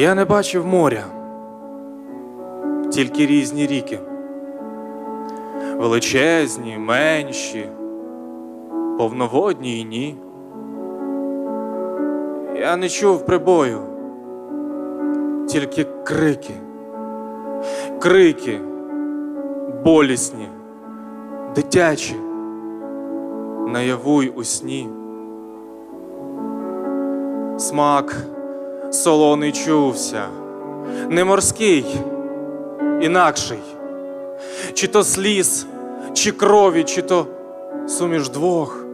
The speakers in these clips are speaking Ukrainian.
Я не бачив моря, тільки різні ріки. Величезні, менші, повноводні і ні. Я не чув прибою, тільки крики, крики, болісні, дитячі, наяву й у сні. Смак солоний чувся, не морський, інакший, чи то сліз, чи крові, чи то суміш двох.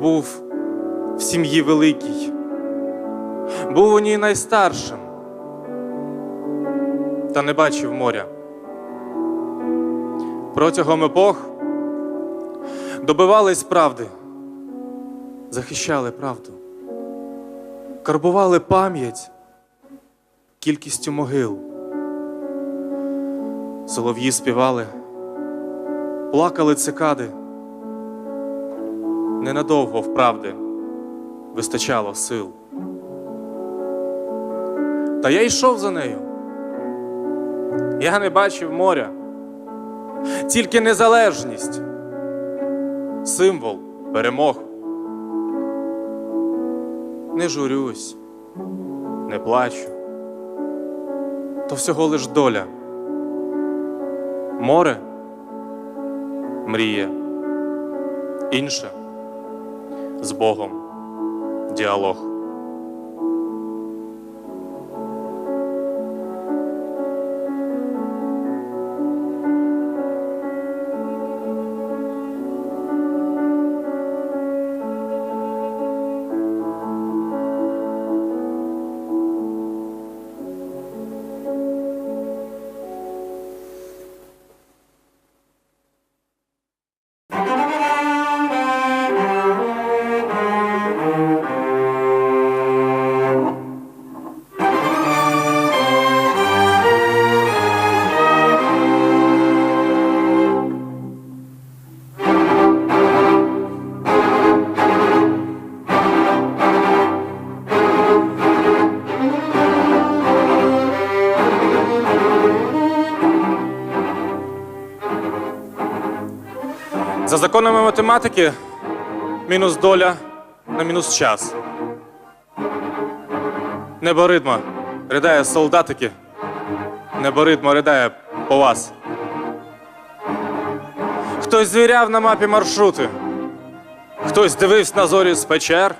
Був в сім'ї великій, був у ній найстаршим, та не бачив моря. Протягом епох добивались правди, захищали правду карбували пам'ять кількістю могил. Солов'ї співали, плакали цикади. Ненадовго вправди вистачало сил. Та я йшов за нею. Я не бачив моря, тільки незалежність, символ перемог не журюсь, не плачу. То всього лиш доля. Море мріє, інше з Богом діалог. За законами математики, мінус доля на мінус час. Небо ритма ридає солдатики. Небо ритма ридає по вас. Хтось звіряв на мапі маршрути, хтось дивився на зорі з печер.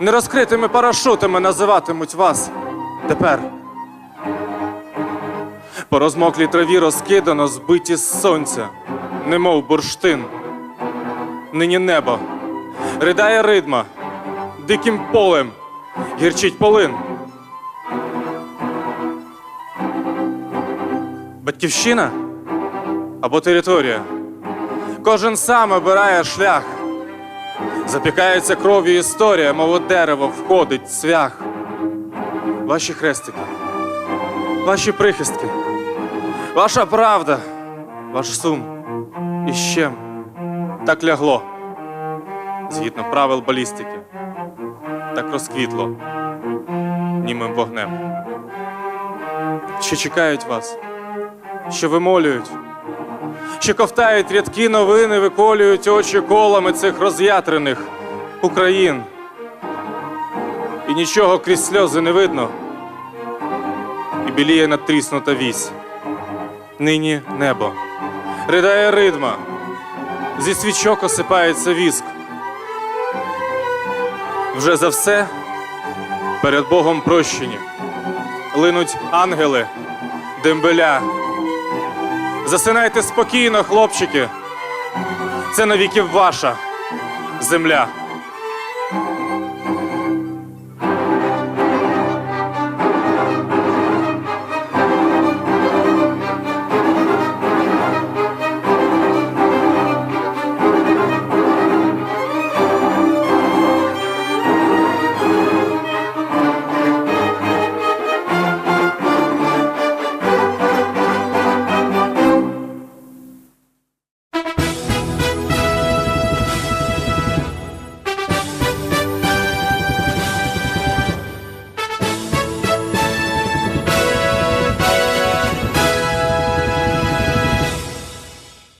Нерозкритими парашутами називатимуть вас тепер. По розмоклій траві розкидано, збиті з сонця, немов бурштин. Нині небо ридає ридма, диким полем гірчить полин. Батьківщина або територія. Кожен сам обирає шлях. Запікається кров'ю історія, мов у дерево входить цвях. Ваші хрестики, ваші прихистки, ваша правда, ваш сум і щем так лягло. Згідно правил балістики, так розквітло німим вогнем. Що чекають вас, що вимолюють, що ковтають рядки новини, виколюють очі колами цих роз'ятрених Україн. І нічого крізь сльози не видно, і біліє надтріснута вісь. Нині небо, ридає ридма, зі свічок осипається віск. Вже за все перед Богом прощені. Линуть ангели, дембеля. Засинайте спокійно, хлопчики. Це навіки ваша земля.